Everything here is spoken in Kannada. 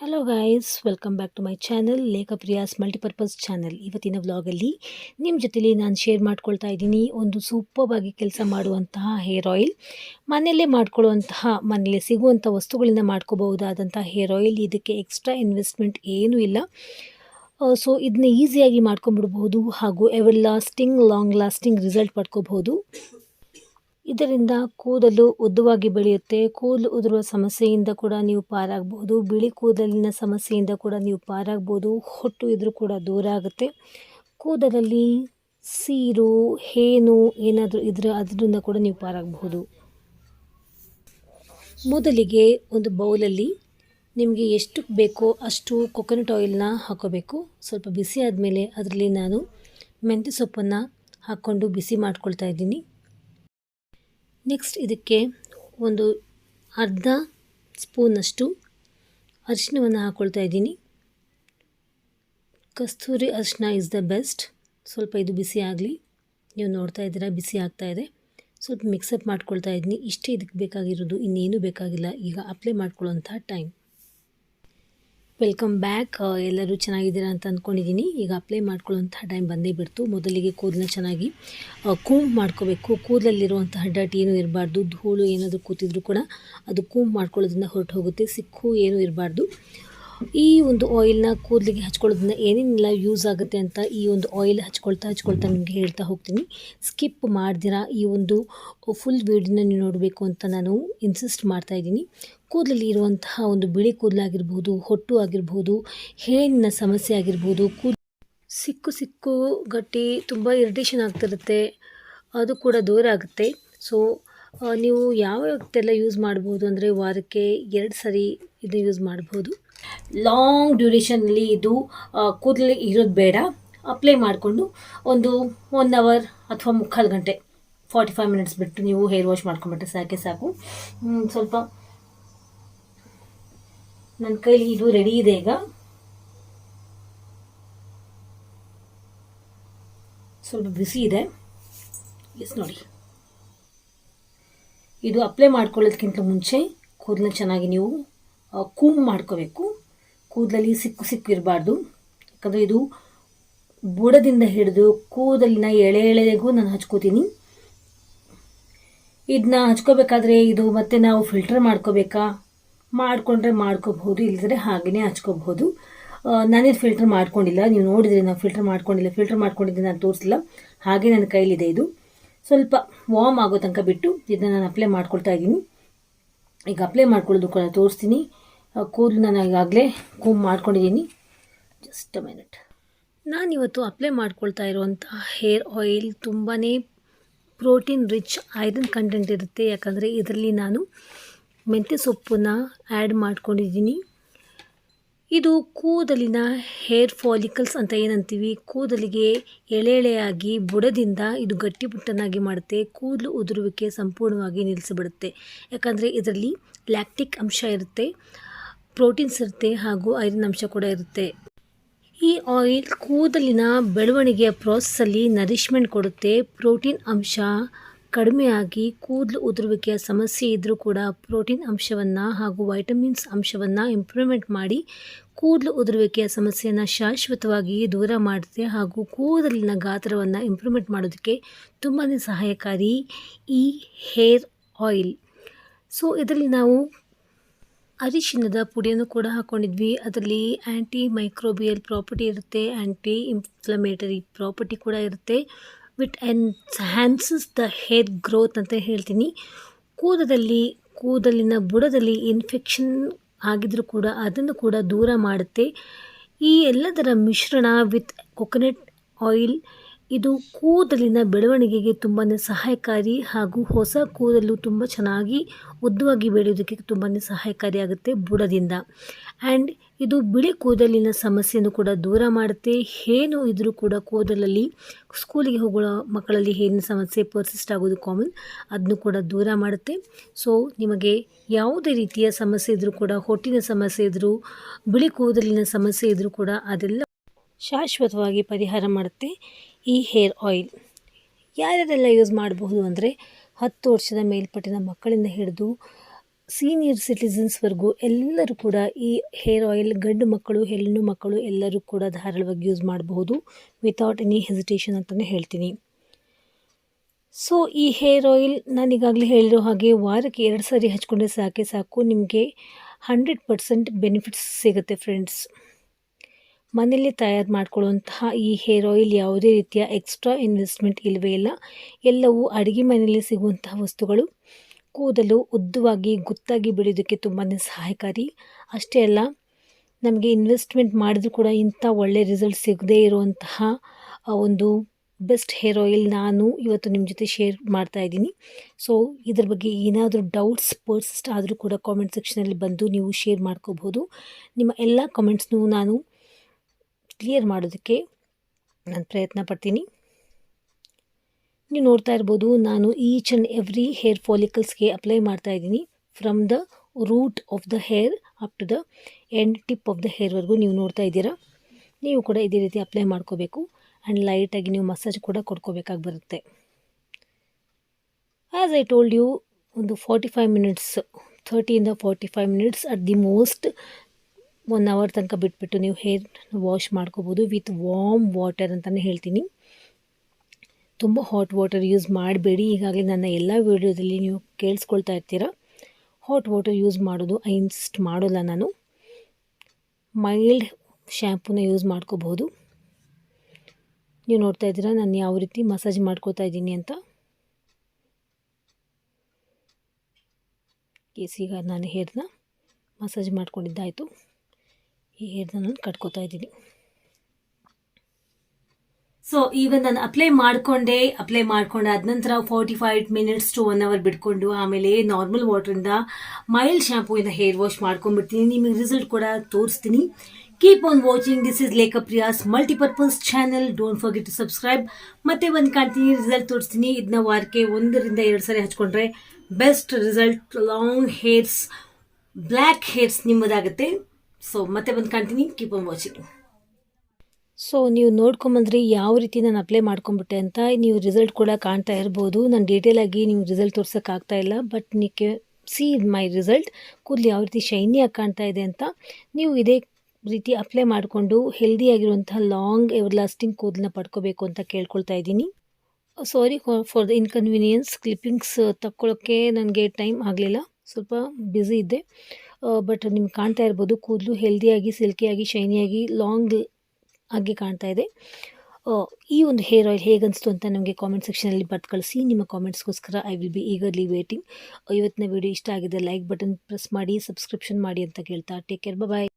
Hello guys welcome back to my channel Lekhapriya's multipurpose channel ಇವತ್ತಿನ ವ್ಲಾಗಲ್ಲಿ ನಿಮ್ಮ ಜೊತೆಲಿ ನಾನು ಶೇರ್ ಮಾಡ್ಕೊಳ್ತಾ ಇದ್ದೀನಿ ಒಂದು ಸೂಪರ್ ಆಗಿ ಕೆಲಸ ಮಾಡುವಂತಹ ಹೇರ್ ಆಯಿಲ್ ಮನೆಯಲ್ಲೇ ಮಾಡ್ಕೊಳ್ಳುವಂತಹ, ಮನೆಯಲ್ಲೇ ಸಿಗುವಂಥ ವಸ್ತುಗಳಿಂದ ಮಾಡ್ಕೋಬಹುದಾದಂಥ ಹೇರ್ ಆಯಿಲ್ ಇದಕ್ಕೆ ಎಕ್ಸ್ಟ್ರಾ ಇನ್ವೆಸ್ಟ್ಮೆಂಟ್ ಏನೂ ಇಲ್ಲ. ಸೊ ಇದನ್ನ ಈಸಿಯಾಗಿ ಮಾಡ್ಕೊಂಬಿಡ್ಬಹುದು ಹಾಗೂ ever lasting long lasting result ಪಡ್ಕೋಬಹುದು. ಇದರಿಂದ ಕೂದಲು ಉದ್ದವಾಗಿ ಬೆಳೆಯುತ್ತೆ. ಕೂದಲು ಉದುರುವ ಸಮಸ್ಯೆಯಿಂದ ಕೂಡ ನೀವು ಪಾರಾಗಬಹುದು ಬಿಳಿ ಕೂದಲಿನ ಸಮಸ್ಯೆಯಿಂದ ಕೂಡ ನೀವು ಪಾರಾಗ್ಬೋದು. ಹೊಟ್ಟು ಇದ್ರೂ ಕೂಡ ದೂರ ಆಗುತ್ತೆ. ಕೂದಲಲ್ಲಿ ಸೀರು, ಹೇನು ಏನಾದರೂ ಇದ್ರೆ ಅದರಿಂದ ಕೂಡ ನೀವು ಪಾರಾಗಬಹುದು ಮೊದಲಿಗೆ ಒಂದು ಬೌಲಲ್ಲಿ ನಿಮಗೆ ಎಷ್ಟು ಬೇಕೋ ಅಷ್ಟು ಕೊಕೊನಟ್ ಆಯಿಲ್ನ ಹಾಕೋಬೇಕು. ಸ್ವಲ್ಪ ಬಿಸಿ ಆದಮೇಲೆ ಅದರಲ್ಲಿ ನಾನು ಮೆಂತ್ಯ ಸೊಪ್ಪನ್ನು ಹಾಕ್ಕೊಂಡು ಬಿಸಿ ಮಾಡ್ಕೊಳ್ತಾ ಇದ್ದೀನಿ. ನೆಕ್ಸ್ಟ್ ಇದಕ್ಕೆ ಒಂದು ಅರ್ಧ ಸ್ಪೂನಷ್ಟು ಅರಿಶಿನವನ್ನು ಹಾಕ್ಕೊಳ್ತಾ ಇದ್ದೀನಿ. ಕಸ್ತೂರಿ ಅರಿಶಿನ ಇಸ್ ದ ಬೆಸ್ಟ್ ಸ್ವಲ್ಪ ಇದು ಬಿಸಿ ಆಗಲಿ. ನೀವು ನೋಡ್ತಾ ಇದ್ದೀರಾ, ಬಿಸಿ ಆಗ್ತಾ ಇದೆ. ಸ್ವಲ್ಪ ಮಿಕ್ಸಪ್ ಮಾಡ್ಕೊಳ್ತಾ ಇದ್ದೀನಿ. ಇಷ್ಟೇ ಇದಕ್ಕೆ ಬೇಕಾಗಿರೋದು ಇನ್ನೇನು ಬೇಕಾಗಿಲ್ಲ. ಈಗ ಅಪ್ಲೈ ಮಾಡ್ಕೊಳ್ಳೋಂಥ ಟೈಮ್ ವೆಲ್ಕಮ್ ಬ್ಯಾಕ್ ಎಲ್ಲರೂ ಚೆನ್ನಾಗಿದ್ದೀರಾ ಅಂತ ಅಂದ್ಕೊಂಡಿದ್ದೀನಿ ಈಗ ಅಪ್ಲೈ ಮಾಡ್ಕೊಳ್ಳೋಂಥ ಟೈಮ್ ಬಂದೇ ಬಿಡ್ತು. ಮೊದಲಿಗೆ ಕೂದಲನ್ನ ಚೆನ್ನಾಗಿ ಕೂಂಬ್ ಮಾಡ್ಕೋಬೇಕು. ಕೂದಲಲ್ಲಿರುವಂತಹ ಡಟ್ ಏನೂ ಇರಬಾರ್ದು. ಧೂಳು ಏನಾದರೂ ಕೂತಿದ್ರು ಕೂಡ ಅದು ಕೂಂಬ್ ಮಾಡ್ಕೊಳ್ಳೋದ್ರಿಂದ ಹೊರಟು ಹೋಗುತ್ತೆ ಸಿಕ್ಕು ಏನೂ ಇರಬಾರ್ದು. ಈ ಒಂದು ಆಯಿಲ್ನ ಕೂದಲಿಗೆ ಹಚ್ಕೊಳ್ಳೋದ್ರಿಂದ ಏನೇನೆಲ್ಲ ಯೂಸ್ ಆಗುತ್ತೆ ಅಂತ ಈ ಒಂದು ಆಯಿಲ್ ಹಚ್ಕೊಳ್ತಾ ಹಚ್ಕೊಳ್ತಾ ನಿಮಗೆ ಹೇಳ್ತಾ ಹೋಗ್ತೀನಿ. ಸ್ಕಿಪ್ ಮಾಡ್ದಿರಾ ಈ ಒಂದು ಫುಲ್ ವೀಡಿಯೋನ ನೀವು ನೋಡಬೇಕು ಅಂತ ನಾನು ಇನ್ಸಿಸ್ಟ್ ಮಾಡ್ತಾ ಇದ್ದೀನಿ. ಕೂದಲಲ್ಲಿ ಇರುವಂತಹ ಒಂದು ಬಿಳಿ ಕೂದಲಾಗಿರ್ಬೋದು ಹೊಟ್ಟು ಆಗಿರ್ಬೋದು ಹೇಣಿನ ಸಮಸ್ಯೆ ಆಗಿರ್ಬೋದು ಕೂದ ಸಿಕ್ಕು ಸಿಕ್ಕು ಗಟ್ಟಿ ತುಂಬ ಇರಿಟೇಷನ್ ಆಗ್ತಿರುತ್ತೆ. ಅದು ಕೂಡ ದೂರ ಆಗುತ್ತೆ. ಸೊ ನೀವು ಯಾವ ಯಾವತ್ತೆಲ್ಲ ಯೂಸ್ ಮಾಡ್ಬೋದು? ಅಂದರೆ ವಾರಕ್ಕೆ ಎರಡು ಸರಿ ಇದು ಯೂಸ್ ಮಾಡ್ಬೋದು? ಲಾಂಗ್ ಡ್ಯೂರೇಷನಲ್ಲಿ ಇದು ಕೂದಲು ಇರೋದು ಬೇಡ. ಅಪ್ಲೈ ಮಾಡಿಕೊಂಡು ಒಂದು ಒನ್ ಅವರ್ ಅಥವಾ ಮುಕ್ಕಾಲು ಗಂಟೆ ಫಾರ್ಟಿ ಫೈವ್ ಮಿನಿಟ್ಸ್ ಬಿಟ್ಟು ನೀವು ಹೇರ್ ವಾಶ್ ಮಾಡ್ಕೊಂಬಿಟ್ರೆ ಸಾಕೆ ಸಾಕು. ಸ್ವಲ್ಪ ನನ್ನ ಕೈಲಿ ಇದು ರೆಡಿ ಇದೆ ಈಗ. ಸ್ವಲ್ಪ ಬಿಸಿ ಇದೆ. ಎಸ್ ನೋಡಿ. ಇದು ಅಪ್ಲೈ ಮಾಡ್ಕೊಳ್ಳೋದಕ್ಕಿಂತ ಮುಂಚೆ ಕೂದಲನ್ನ ಚೆನ್ನಾಗಿ ನೀವು ಕೂಮ್ ಮಾಡ್ಕೋಬೇಕು. ಕೂದಲಲ್ಲಿ ಸಿಕ್ಕು ಸಿಕ್ಕಿರಬಾರ್ದು ಯಾಕಂದರೆ ಇದು ಬುಡದಿಂದ ಹಿಡಿದು ಕೂದಲಿನ ಎಳೆ ಎಳೆಗೂ ನಾನು ಹಚ್ಕೋತೀನಿ. ಇದನ್ನ ಹಚ್ಕೋಬೇಕಾದ್ರೆ ಇದು ಮತ್ತೆ ನಾವು ಫಿಲ್ಟರ್ ಮಾಡ್ಕೋಬೇಕಾ? ಮಾಡಿಕೊಂಡ್ರೆ ಮಾಡ್ಕೋಬಹುದು ಇಲ್ಲದ್ರೆ ಹಾಗೆಯೇ ಹಚ್ಕೋಬಹುದು. ನಾನೇನು ಫಿಲ್ಟರ್ ಮಾಡ್ಕೊಂಡಿಲ್ಲ. ನೀವು ನೋಡಿದ್ರೆ ನಾವು ಫಿಲ್ಟರ್ ಮಾಡ್ಕೊಂಡಿಲ್ಲ. ಫಿಲ್ಟರ್ ಮಾಡ್ಕೊಂಡಿದ್ದೆ ನಾನು ತೋರಿಸಿಲ್ಲ. ಹಾಗೆ ನನ್ನ ಕೈಲಿದೆ ಇದು. ಸ್ವಲ್ಪ ವಾರ್ಮ್ ಆಗೋ ತನಕ ಬಿಟ್ಟು ಇದನ್ನ ನಾನು ಅಪ್ಲೈ ಮಾಡ್ಕೊಳ್ತಾ ಇದ್ದೀನಿ. ಈಗ ಅಪ್ಲೈ ಮಾಡ್ಕೊಳ್ಳೋದು ಕೂಡ ತೋರಿಸ್ತೀನಿ. ಕೂದಲು ನಾನು ಈಗಾಗಲೇ ಕೂಮ್ ಮಾಡ್ಕೊಂಡಿದ್ದೀನಿ. ಜಸ್ಟ್ ಮಿನಿಟ್ ನಾನಿವತ್ತು ಅಪ್ಲೈ ಮಾಡ್ಕೊಳ್ತಾ ಇರುವಂಥ ಹೇರ್ ಆಯಿಲ್ ತುಂಬಾ ಪ್ರೋಟೀನ್ ರಿಚ್ ಐರನ್ ಕಂಟೆಂಟ್ ಇರುತ್ತೆ. ಯಾಕಂದರೆ ಇದರಲ್ಲಿ ನಾನು ಮೆಂತ್ಯ ಸೊಪ್ಪನ್ನು ಆ್ಯಡ್ ಮಾಡ್ಕೊಂಡಿದ್ದೀನಿ. ಇದು ಕೂದಲಿನ ಹೇರ್ ಫಾಲಿಕಲ್ಸ್ ಅಂತ ಏನಂತೀವಿ. ಕೂದಲಿಗೆ ಎಳೆ ಎಳೆಯಾಗಿ ಬುಡದಿಂದ ಇದು ಗಟ್ಟಿಪುಟ್ಟನಾಗಿ ಮಾಡುತ್ತೆ. ಕೂದಲು ಉದುರುವಿಕೆ ಸಂಪೂರ್ಣವಾಗಿ ನಿಲ್ಲಿಸಿಬಿಡುತ್ತೆ. ಯಾಕಂದರೆ ಇದರಲ್ಲಿ ಲ್ಯಾಕ್ಟಿಕ್ ಅಂಶ ಇರುತ್ತೆ, ಪ್ರೋಟೀನ್ಸ್ ಇರುತ್ತೆ ಹಾಗೂ ಐರನ್ ಅಂಶ ಕೂಡ ಇರುತ್ತೆ. ಈ ಆಯಿಲ್ ಕೂದಲಿನ ಬೆಳವಣಿಗೆಯ ಪ್ರಾಸೆಸ್ಸಲ್ಲಿ ನರಿಷ್ಮೆಂಟ್ ಕೊಡುತ್ತೆ. ಪ್ರೋಟೀನ್ ಅಂಶ ಕಡಿಮೆಯಾಗಿ ಕೂದಲು ಉದುರುವಿಕೆಯ ಸಮಸ್ಯೆ ಇದ್ದರೂ ಕೂಡ ಪ್ರೋಟೀನ್ ಅಂಶವನ್ನು ಹಾಗೂ ವೈಟಮಿನ್ಸ್ ಅಂಶವನ್ನು ಇಂಪ್ರೂವ್ಮೆಂಟ್ ಮಾಡಿ ಕೂದಲು ಉದುರುವಿಕೆಯ ಸಮಸ್ಯೆಯನ್ನು ಶಾಶ್ವತವಾಗಿ ದೂರ ಮಾಡುತ್ತೆ ಹಾಗೂ ಕೂದಲಿನ ಗಾತ್ರವನ್ನು ಇಂಪ್ರೂವ್ಮೆಂಟ್ ಮಾಡೋದಕ್ಕೆ ತುಂಬಾ ಸಹಾಯಕಾರಿ ಈ ಹೇರ್ ಆಯಿಲ್. ಸೊ ಇದರಲ್ಲಿ ನಾವು ಅರಿಶಿನದ ಪುಡಿಯನ್ನು ಕೂಡ ಹಾಕ್ಕೊಂಡಿದ್ವಿ ಅದರಲ್ಲಿ ಆ್ಯಂಟಿ ಮೈಕ್ರೋಬಿಯಲ್ ಪ್ರಾಪರ್ಟಿ ಇರುತ್ತೆ ಆ್ಯಂಟಿ ಇನ್ಫ್ಲಮೇಟರಿ ಪ್ರಾಪರ್ಟಿ ಕೂಡ ಇರುತ್ತೆ. Which enhances the hair growth ಅಂತ ಹೇಳ್ತೀನಿ. ಕೂದಲಲ್ಲಿ, ಕೂದಲಿನ ಬುಡದಲ್ಲಿ ಇನ್ಫೆಕ್ಷನ್ ಆಗಿದ್ರೂ ಕೂಡ ಅದನ್ನು ಕೂಡ ದೂರ ಮಾಡುತ್ತೆ. ಈ ಎಲ್ಲದರ ಮಿಶ್ರಣ ವಿತ್ ಕೊಕೊನಟ್ ಆಯಿಲ್ ಇದು ಕೂದಲಿನ ಬೆಳವಣಿಗೆಗೆ ತುಂಬಾ ಸಹಾಯಕಾರಿ ಹಾಗೂ ಹೊಸ ಕೂದಲು ತುಂಬ ಚೆನ್ನಾಗಿ ಉದ್ದವಾಗಿ ಬೆಳೆಯೋದಕ್ಕೆ ತುಂಬಾ ಸಹಾಯಕಾರಿಯಾಗುತ್ತೆ ಬುಡದಿಂದ. ಆ್ಯಂಡ್ ಇದು ಬಿಳಿ ಕೂದಲಿನ ಸಮಸ್ಯೆಯನ್ನು ಕೂಡ ದೂರ ಮಾಡುತ್ತೆ. ಏನು ಇದ್ರೂ ಕೂಡ ಕೂದಲಲ್ಲಿ, ಸ್ಕೂಲಿಗೆ ಹೋಗೋ ಮಕ್ಕಳಲ್ಲಿ ಏನಿನ ಸಮಸ್ಯೆ ಪರ್ಸಿಸ್ಟ್ ಆಗೋದು ಕಾಮನ್ ಅದನ್ನು ಕೂಡ ದೂರ ಮಾಡುತ್ತೆ. ಸೊ ನಿಮಗೆ ಯಾವುದೇ ರೀತಿಯ ಸಮಸ್ಯೆ ಇದ್ದರೂ ಕೂಡ, ಹೊಟ್ಟಿನ ಸಮಸ್ಯೆ ಇದ್ದರೂ ಬಿಳಿ ಕೂದಲಿನ ಸಮಸ್ಯೆ ಇದ್ದರೂ ಕೂಡ ಅದೆಲ್ಲ ಶಾಶ್ವತವಾಗಿ ಪರಿಹಾರ ಮಾಡುತ್ತೆ. ಈ ಹೇರ್ ಆಯಿಲ್ ಯಾರ್ಯಾರೆಲ್ಲ ಯೂಸ್ ಮಾಡಬಹುದು ಅಂದರೆ ಹತ್ತು ವರ್ಷದ ಮೇಲ್ಪಟ್ಟಿನ ಮಕ್ಕಳಿಂದ ಹಿಡಿದು ಸೀನಿಯರ್ ಸಿಟಿಸನ್ಸ್ವರೆಗೂ ಎಲ್ಲರೂ ಕೂಡ ಈ ಹೇರ್ ಆಯಿಲ್ ಗಂಡು ಮಕ್ಕಳು, ಹೆಣ್ಣು ಮಕ್ಕಳು ಎಲ್ಲರೂ ಕೂಡ ಧಾರಾಳವಾಗಿ ಯೂಸ್ ಮಾಡಬಹುದು ವಿತೌಟ್ ಎನಿ ಹೆಸಿಟೇಷನ್ ಅಂತಲೇ ಹೇಳ್ತೀನಿ. ಸೊ ಈ ಹೇರ್ ಆಯಿಲ್ ನಾನು ಈಗಾಗಲೇ ಹೇಳಿರೋ ಹಾಗೆ ವಾರಕ್ಕೆ ಎರಡು ಸಾರಿ ಹಚ್ಕೊಂಡ್ರೆ ಸಾಕೆ ಸಾಕು. ನಿಮಗೆ ಹಂಡ್ರೆಡ್ ಪರ್ಸೆಂಟ್ ಬೆನಿಫಿಟ್ಸ್ ಸಿಗುತ್ತೆ ಫ್ರೆಂಡ್ಸ್ ಮನೆಯಲ್ಲೇ ತಯಾರು ಮಾಡ್ಕೊಳ್ಳುವಂತಹ ಈ ಹೇರ್ ಆಯಿಲ್ ಯಾವುದೇ ರೀತಿಯ ಎಕ್ಸ್ಟ್ರಾ ಇನ್ವೆಸ್ಟ್ಮೆಂಟ್ ಇಲ್ಲವೇ ಇಲ್ಲ. ಎಲ್ಲವೂ ಅಡುಗೆ ಮನೆಯಲ್ಲಿ ಸಿಗುವಂತಹ ವಸ್ತುಗಳು. ಕೂದಲು ಉದ್ದವಾಗಿ, ಗುತ್ತಾಗಿ ಬೆಳೆಯೋದಕ್ಕೆ ತುಂಬಾ ಸಹಾಯಕಾರಿ. ಅಷ್ಟೇ ಅಲ್ಲ, ನಮಗೆ ಇನ್ವೆಸ್ಟ್ಮೆಂಟ್ ಮಾಡಿದ್ರೂ ಕೂಡ ಇಂಥ ಒಳ್ಳೆಯ ರಿಸಲ್ಟ್ ಸಿಗದೇ ಇರುವಂತಹ ಒಂದು ಬೆಸ್ಟ್ ಹೇರ್ ಆಯಿಲ್ ನಾನು ಇವತ್ತು ನಿಮ್ಮ ಜೊತೆ ಶೇರ್ ಮಾಡ್ತಾ ಇದ್ದೀನಿ. ಸೊ ಇದ್ರ ಬಗ್ಗೆ ಏನಾದರೂ ಡೌಟ್ಸ್ ಪರ್ಸಿಸ್ಟ್ ಆದರೂ ಕೂಡ ಕಾಮೆಂಟ್ ಸೆಕ್ಷನಲ್ಲಿ ಬಂದು ನೀವು ಶೇರ್ ಮಾಡ್ಕೋಬೋದು. ನಿಮ್ಮ ಎಲ್ಲ ಕಮೆಂಟ್ಸ್ನೂ ನಾನು ಕ್ಲಿಯರ್ ಮಾಡೋದಕ್ಕೆ ನಾನು ಪ್ರಯತ್ನ ಪಡ್ತೀನಿ. ನೀವು ನೋಡ್ತಾ ಇರ್ಬೋದು, ನಾನು ಈಚ್ ಆ್ಯಂಡ್ ಎವ್ರಿ ಹೇರ್ ಫಾಲಿಕಲ್ಸ್ಗೆ ಅಪ್ಲೈ ಮಾಡ್ತಾ ಇದ್ದೀನಿ. From the root of the hair up to the end tip of the ಹೇರ್ವರೆಗೂ ನೀವು ನೋಡ್ತಾ ಇದ್ದೀರಾ? ನೀವು ಕೂಡ ಇದೇ ರೀತಿ ಅಪ್ಲೈ ಮಾಡ್ಕೋಬೇಕು. ಆ್ಯಂಡ್ ಲೈಟಾಗಿ ನೀವು ಮಸಾಜ್ ಕೂಡ ಕೊಡ್ಕೋಬೇಕಾಗಿ ಬರುತ್ತೆ. ಆ್ಯಸ್ ಐ ಟೋಲ್ಡ್ ಯು ಒಂದು forty five minutes ಥರ್ಟಿಯಿಂದ forty five minutes at the most one hour ತನಕ ಬಿಟ್ಬಿಟ್ಟು ನೀವು ಹೇರ್ ವಾಶ್ ಮಾಡ್ಕೋಬೋದು ವಿತ್ ವಾಮ್ ವಾಟರ್ ಅಂತಲೇ ಹೇಳ್ತೀನಿ. ತುಂಬ ಹಾಟ್ ವಾಟರ್ ಯೂಸ್ ಮಾಡಬೇಡಿ. ಈಗಾಗಲೇ ನನ್ನ ಎಲ್ಲ ವೀಡಿಯೋದಲ್ಲಿ ನೀವು ಕೇಳಿಸ್ಕೊಳ್ತಾ ಇರ್ತೀರ? ಹಾಟ್ ವಾಟರ್ ಯೂಸ್ ಮಾಡೋದು ಇನ್ಸ್ಟ್ ಮಾಡೋಲ್ಲ ನಾನು. ಮೈಲ್ಡ್ ಶ್ಯಾಂಪೂನ ಯೂಸ್ ಮಾಡ್ಕೋಬಹುದು. ನೀವು ನೋಡ್ತಾ ಇದ್ದೀರಾ, ನಾನು ಯಾವ ರೀತಿ ಮಸಾಜ್ ಮಾಡ್ಕೋತಾ ಇದ್ದೀನಿ ಅಂತ. ಕೇಸಿಗ ನಾನು ಹೇರ್ನ ಮಸಾಜ್ ಮಾಡ್ಕೊಂಡಿದ್ದಾಯಿತು. ಈ ಹೇರ್ನ ಕಟ್ಕೋತಾ ಇದ್ದೀನಿ. ಸೊ ಈಗ ನಾನು ಅಪ್ಲೈ ಮಾಡಿಕೊಂಡೆ ಅಪ್ಲೈ ಮಾಡ್ಕೊಂಡು ಆದ ನಂತರ forty five minutes to one hour ಬಿಟ್ಕೊಂಡು ಆಮೇಲೆ ನಾರ್ಮಲ್ ವಾಟರಿಂದ ಮೈಲ್ಡ್ ಶಾಂಪೂಯಿಂದ ಹೇರ್ ವಾಶ್ ಮಾಡ್ಕೊಂಡ್ಬಿಡ್ತೀನಿ. ನಿಮಗೆ ರಿಸಲ್ಟ್ ಕೂಡ ತೋರಿಸ್ತೀನಿ. Keep on watching this is Lekhapriya's multipurpose channel don't forget to subscribe ಮತ್ತೆ ಒಂದು ಕಾಣ್ತೀನಿ. ರಿಸಲ್ಟ್ ತೋರಿಸ್ತೀನಿ. ಇದನ್ನ ವಾರಕ್ಕೆ ಒಂದರಿಂದ ಎರಡು ಸರಿ ಹಚ್ಕೊಂಡ್ರೆ best result long hairs black hairs ನಿಮ್ಮದಾಗುತ್ತೆ. So ಮತ್ತೆ ಬಂದು continue keep on watching so ನೀವು ನೋಡ್ಕೊಂಬಂದ್ರಿ ಯಾವ ರೀತಿ ನಾನು ಅಪ್ಲೈ ಮಾಡ್ಕೊಂಬಿಟ್ಟೆ ಅಂತ, ನೀವು ರಿಸಲ್ಟ್ ಕೂಡ ಕಾಣ್ತಾ ಇರ್ಬೋದು. ನಾನು ಡೀಟೇಲ್ ಆಗಿ ನೀವು ರಿಸಲ್ಟ್ ತೋರ್ಸೋಕ್ಕಾಗ್ತಾ ಇಲ್ಲ ಬಟ್ ನಿಕ್ಕೆ ಸಿ ಮೈ ರಿಸಲ್ಟ್ ಕೂದಲು ಯಾವ ರೀತಿ ಶೈನಿಯಾಗಿ ಕಾಣ್ತಾ ಇದೆ ಅಂತ, ನೀವು ಇದೇ ರೀತಿ ಅಪ್ಲೈ ಮಾಡಿಕೊಂಡು ಹೆಲ್ದಿಯಾಗಿರುವಂತಹ ಲಾಂಗ್ ಎವರ್ ಲಾಸ್ಟಿಂಗ್ ಕೂದಲನ್ನ ಪಡ್ಕೋಬೇಕು ಅಂತ ಕೇಳ್ಕೊಳ್ತಾ ಇದ್ದೀನಿ. Sorry for the inconvenience clippings ತಕ್ಕೊಳ್ಳೋಕ್ಕೆ ನನಗೆ ಟೈಮ್ ಆಗಲಿಲ್ಲ. ಸ್ವಲ್ಪ ಬ್ಯುಸಿ ಇದ್ದೆ. ಬಟ್ ನಿಮ್ಗೆ ಕಾಣ್ತಾ ಇರ್ಬೋದು, ಕೂದಲು ಹೆಲ್ದಿಯಾಗಿ ಸಿಲ್ಕಿಯಾಗಿ ಶೈನಿಯಾಗಿ ಲಾಂಗ್ ಆಗಿ ಕಾಣ್ತಾ ಇದೆ. ಈ ಒಂದು ಹೇರ್ ಆಯಿಲ್ ಹೇಗನ್ನಿಸ್ತು ಅಂತ ನಮಗೆ ಕಾಮೆಂಟ್ ಸೆಕ್ಷನಲ್ಲಿ ಬರ್ದು ಕಳಿಸಿ. ನಿಮ್ಮ ಕಾಮೆಂಟ್ಸ್ಗೋಸ್ಕರ I will be eagerly waiting ಇವತ್ತಿನ ವಿಡಿಯೋ ಇಷ್ಟ ಆಗಿದೆ ಲೈಕ್ ಬಟನ್ ಪ್ರೆಸ್ ಮಾಡಿ ಸಬ್ಸ್ಕ್ರಿಪ್ಷನ್ ಮಾಡಿ ಅಂತ ಕೇಳ್ತಾ. Take care bye